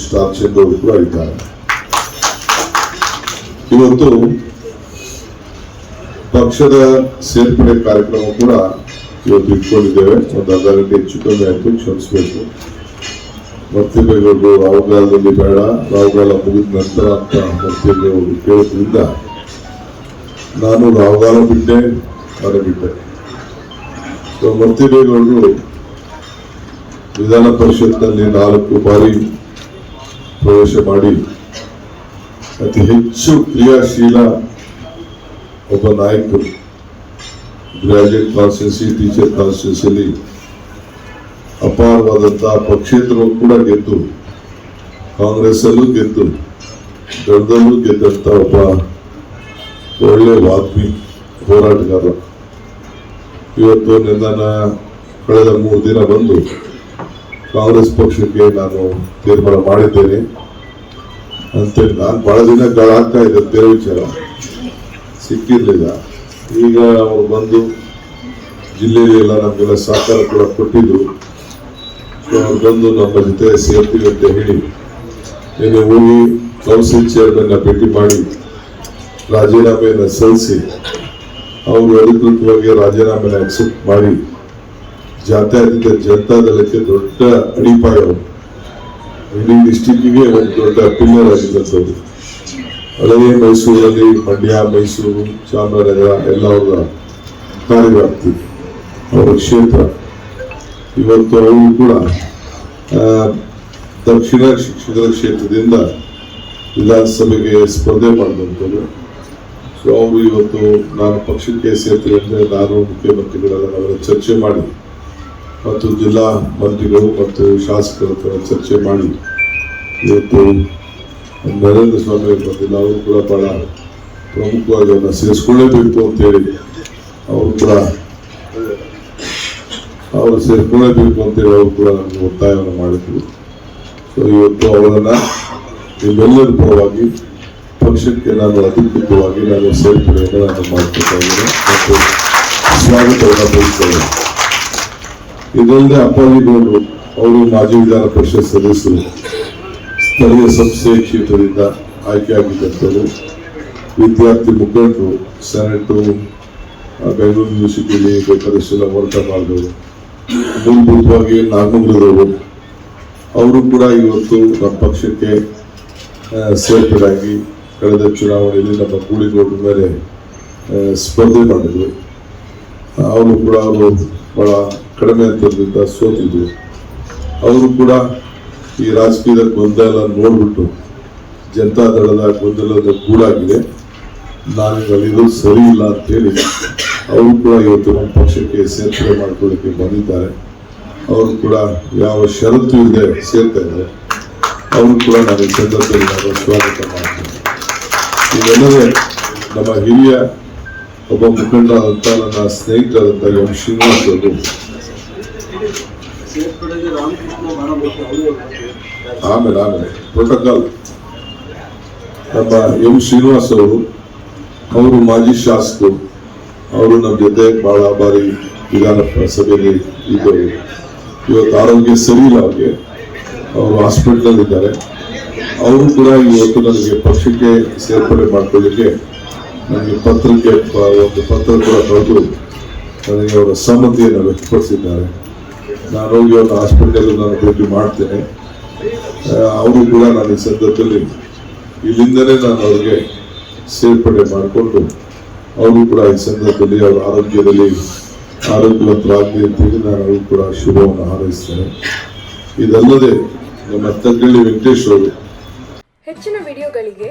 Star ಅವರು ಕೂಡ ಇದ್ದಾರೆ ಇವತ್ತು ಪಕ್ಷದ ಸೇರ್ಪಡೆ ಕಾರ್ಯಕ್ರಮ ಕೂಡ ಇವತ್ತು ಇಟ್ಕೊಂಡಿದ್ದೇವೆ. ಒಂದು ಅರ್ಧ ಗಂಟೆ ಹೆಚ್ಚು ಕಮ್ಮಿ ಆಯಿತು, ಕ್ಷಮಿಸಬೇಕು. ಮರ್ತಿಬೇಗೌಡರು ರಾಹುಗಾಲದಲ್ಲಿ ಬೇಡ. ರಾಹುಗಾಲ ಮುಗಿದ ನಂತರ ಅಂತ ಮರ್ತಿಬೇಗೌಡರು ಕೇಳೋದ್ರಿಂದ ನಾನು ರಾಹುಗಾಲ ಬಿಟ್ಟೆ ಮನೆ ಬಿಟ್ಟೆ. ಮರ್ತಿಬೇಗೌಡರು ವಿಧಾನ ಪರಿಷತ್ನಲ್ಲಿ ನಾಲ್ಕು ಬಾರಿ ಪ್ರವೇಶ ಮಾಡಿ ಅತಿ ಹೆಚ್ಚು ಕ್ರಿಯಾಶೀಲ ಒಬ್ಬ ನಾಯಕರು ಗ್ರಾಜುಯೇಟ್ ಕಾನ್ಸ್ಟಿಟ್ಯೂನ್ಸಿ ಟೀಚರ್ ಕಾನ್ಸ್ಟಿಟ್ಯೂನ್ಸಿಯಲ್ಲಿ ಅಪಾರವಾದಂತಹ ಪಕ್ಷೇತರವು ಕೂಡ ಗೆದ್ದು ಕಾಂಗ್ರೆಸ್ ಅಲ್ಲೂ ಗೆದ್ದು, ದಳದಲ್ಲೂ ಗೆದ್ದಂತ ಒಬ್ಬ ಒಳ್ಳೆ ವಾಗ್ಮಿ ಹೋರಾಟಗಾರ. ಇವತ್ತು ನನ್ನ ಕಳೆದ ಮೂರು ದಿನ ಬಂದು ಕಾಂಗ್ರೆಸ್ ಪಕ್ಷಕ್ಕೆ ನಾನು ತೀರ್ಮಾನ ಮಾಡಿದ್ದೇನೆ. ಅಂತೇಳಿ ನಾನು ಬಹಳ ದಿನ ಗಳಾಗ್ತಾ ಇದ್ದೆ ಬೇರೆ ವಿಚಾರ. ಸಿಕ್ಕಿರಲಿಲ್ಲ. ಈಗ ಅವರು ಬಂದು ಜಿಲ್ಲೆಯಲ್ಲಿ ಎಲ್ಲ ನಮಗೆಲ್ಲ ಸಹಕಾರ ಕೂಡ ಕೊಟ್ಟಿದ್ರು. ಸೊ ಅವ್ರು ಬಂದು ನಮ್ಮ ಜೊತೆ ಸೇರ್ತೀವಿ ಅಂತ ಹೇಳಿ ನಿನ್ನೆ ಹೋಗಿ ಕೌನ್ಸಿಲ್ ಚೇರ್ಮನ್ ಭೇಟಿ ಮಾಡಿ ರಾಜೀನಾಮೆಯನ್ನು ಸಲ್ಲಿಸಿ, ಅವರು ಅಧಿಕೃತವಾಗಿ ರಾಜೀನಾಮೆನ ಅಕ್ಸೆಪ್ಟ್ ಮಾಡಿ ಜಾತ್ಯತೀತ ಜನತಾದಳಕ್ಕೆ ದೊಡ್ಡ ಅಡಿಪಾಯ. ಇಡೀ ಡಿಸ್ಟಿಕ್ಕಿಗೆ ಒಂದು ದೊಡ್ಡ ಪಿಲ್ಲರ್ ಆಗಿದ್ದಂಥದ್ದು ಅಲ್ಲದೆ ಮೈಸೂರಲ್ಲಿ ಮಂಡ್ಯ, ಮೈಸೂರು, ಚಾಮರಾಜನಗರ ಎಲ್ಲ ಅವರ ಕಾರ್ಯವ್ಯಾಪ್ತಿ ಅವರ ಕ್ಷೇತ್ರ. ಇವತ್ತು ಅವರು ಕೂಡ ದಕ್ಷಿಣ ಶಿಕ್ಷಕರ ಕ್ಷೇತ್ರದಿಂದ ವಿಧಾನಸಭೆಗೆ ಸ್ಪರ್ಧೆ ಮಾಡಿದಂಥದ್ದು ಸೊ ಅವರು ಇವತ್ತು ನಾನು ಪಕ್ಷಕ್ಕೆ ಸೇರ್ತೇನೆ ಅಂದರೆ ನಾನು ಮುಖ್ಯಮಂತ್ರಿಗಳೆಲ್ಲ ಅವರ ಚರ್ಚೆ ಮಾಡಿ ಮತ್ತು ಜಿಲ್ಲಾ ಮಂತ್ರಿಗಳು ಮತ್ತು ಶಾಸಕರ ಹತ್ರ ಚರ್ಚೆ ಮಾಡಿ ಇವತ್ತು ನರೇಂದ್ರ ಸ್ವಾಮಿ ಬಗ್ಗೆ ನಾವು ಕೂಡ ಬಹಳ ಪ್ರಮುಖವಾಗಿ ಅದನ್ನು ಸೇರಿಸ್ಕೊಳ್ಳೇಬೇಕು ಅಂತೇಳಿ ಅವರು ಕೂಡ ಅವರು ಸೇರ್ಕೊಳ್ಳೇಬೇಕು ಅಂತೇಳಿ ಅವರು ಕೂಡ ಒತ್ತಾಯವನ್ನು ಮಾಡಿದ್ರು. ಸೊ ಇವತ್ತು ಅವರನ್ನು ನಿಮ್ಮೆಲ್ಲರ ಪರವಾಗಿ ಪಕ್ಷಕ್ಕೆ ನಾನು ಅಧಿಕೃತವಾಗಿ ನಾನು ಸೇರ್ಪಡೆಯನ್ನು ನಾನು ಮಾಡ್ಕೊಳ್ತಾ ಇದ್ದೇನೆ ಮತ್ತು ಸ್ವಾಗತವನ್ನು ಬಯಸ್ತಾ ಇದಲ್ಲದೆ ಅಪ್ಪಾಜಿ ಗೌಡರು ಅವರು ಮಾಜಿ ವಿಧಾನ ಪರಿಷತ್ ಸದಸ್ಯರು. ಸ್ಥಳೀಯ ಸಂಸ್ಥೆ ಕ್ಷೇತ್ರದಿಂದ ಆಯ್ಕೆಯಾಗಿದ್ದಂಥವರು. ವಿದ್ಯಾರ್ಥಿ ಮುಖಂಡರು, ಸೆನೆಟು ಬೆಂಗಳೂರು ಯೂನಿವರ್ಸಿಟಿಯಲ್ಲಿ ಬೇಕಾದಷ್ಟೆಲ್ಲ ಹೋರಾಟ ಮಾಡಿದವರು. ಮೂಲಭೂತವಾಗಿ ನಾಗಮಂಗಲದವರು ಅವರು ಕೂಡ ಇವತ್ತು ನಮ್ಮ ಪಕ್ಷಕ್ಕೆ ಸೇರ್ಪಡಾಗಿ ಕಳೆದ ಚುನಾವಣೆಯಲ್ಲಿ ನಮ್ಮ ಗೂಳಿಗೌಡರ ಮೇಲೆ ಸ್ಪರ್ಧೆ ಮಾಡಿದರು. ಅವರು ಕೂಡ ಅವರು ಬಹಳ ಕಡಿಮೆ ಅಂತರದಿಂದ ಸೋತಿದ್ರು. ಅವರು ಕೂಡ ಈ ರಾಜಕೀಯದ ಗೊಂದಲ ನೋಡ್ಬಿಟ್ಟು ಜನತಾ ದಳದ ಗೊಂದಲದ ಗೂಡಾಗಿದೆ. ನಾನು ಅಲ್ಲಿರೋದು ಸರಿ ಇಲ್ಲ ಅಂತೇಳಿ ಅವರು ಕೂಡ ಇವತ್ತು ನಮ್ಮ ಪಕ್ಷಕ್ಕೆ ಸೇರ್ಪಡೆ ಮಾಡ್ಕೊಳ್ಳಿಕ್ಕೆ ಬಂದಿದ್ದಾರೆ. ಅವರು ಕೂಡ ಯಾವ ಷರತ್ತು ಇದೆ ಸೇರ್ತಾ ಇದ್ದಾರೆ. ಅವರು ಕೂಡ ನಾನು ಈ ಸಂದರ್ಭದಲ್ಲಿ ನಾನು ಸ್ವಾಗತ ಮಾಡ್ತೀನಿ. ಇದಲ್ಲದೆ ನಮ್ಮ ಹಿರಿಯ ಒಬ್ಬ ಮುಖಂಡ ಅಂತ ನನ್ನ ಸ್ನೇಹಿತರಂತ ಶ್ರೀನಿವಾಸ್ ಅವರು ಆಮೇಲೆ ಆಮೇಲೆ ಪ್ರೋಟೋಕಾಲ್ ನಮ್ಮ ಎಂ ಶ್ರೀನಿವಾಸ್ ಅವರು ಅವರು ಮಾಜಿ ಶಾಸಕರು ಅವರು ನಮ್ಮ ಜೊತೆ ಬಹಳ ಬಾರಿ ವಿಧಾನ ಸಭೆಯಲ್ಲಿ ಇದ್ದರು ಇವತ್ತು ಆರೋಗ್ಯ ಸರಿ ಇಲ್ಲ ಅವ್ರಿಗೆ ಅವರು ಹಾಸ್ಪಿಟ್ಲಲ್ಲಿದ್ದಾರೆ ಅವರು ಕೂಡ ಇವತ್ತು ನನಗೆ ಪಕ್ಷಕ್ಕೆ ಸೇರ್ಪಡೆ ಮಾಡ್ಕೊಳ್ಳಿಕ್ಕೆ ನನಗೆ ಪತ್ರಿಕೆ ಒಂದು ಪತ್ರ ಕೂಡ ಬರೆದು ನನಗೆ ಅವರ ಸಮ್ಮತಿಯನ್ನು ವ್ಯಕ್ತಪಡಿಸಿದ್ದಾರೆ. ನಾನು ಹೋಗಿ ಅವರ ಹಾಸ್ಪಿಟಲ್ ನಾನು ಭೇಟಿ ಮಾಡ್ತೇನೆ. ಅವರು ಕೂಡ ನಾನು ಈ ಸಂದರ್ಭದಲ್ಲಿ ಇಲ್ಲಿಂದಲೇ ನಾನು ಅವ್ರಿಗೆ ಸೇರ್ಪಡೆ ಮಾಡಿಕೊಂಡು ಅವರು ಕೂಡ ಈ ಸಂದರ್ಭದಲ್ಲಿ ಅವರ ಆರೋಗ್ಯದಲ್ಲಿ ಆರೋಗ್ಯವಂತರಾಗಲಿ ಅಂತೇಳಿ ನಾನು ಅವರು ಕೂಡ ಶುಭವನ್ನು ಹಾರೈಸ್ತೇನೆ. ಇದಲ್ಲದೆ ನಮ್ಮ ತಗ್ಗಳ್ಳಿ ವೆಂಕಟೇಶ್ ಹೆಚ್ಚಿನ ವಿಡಿಯೋಗಳಿಗೆ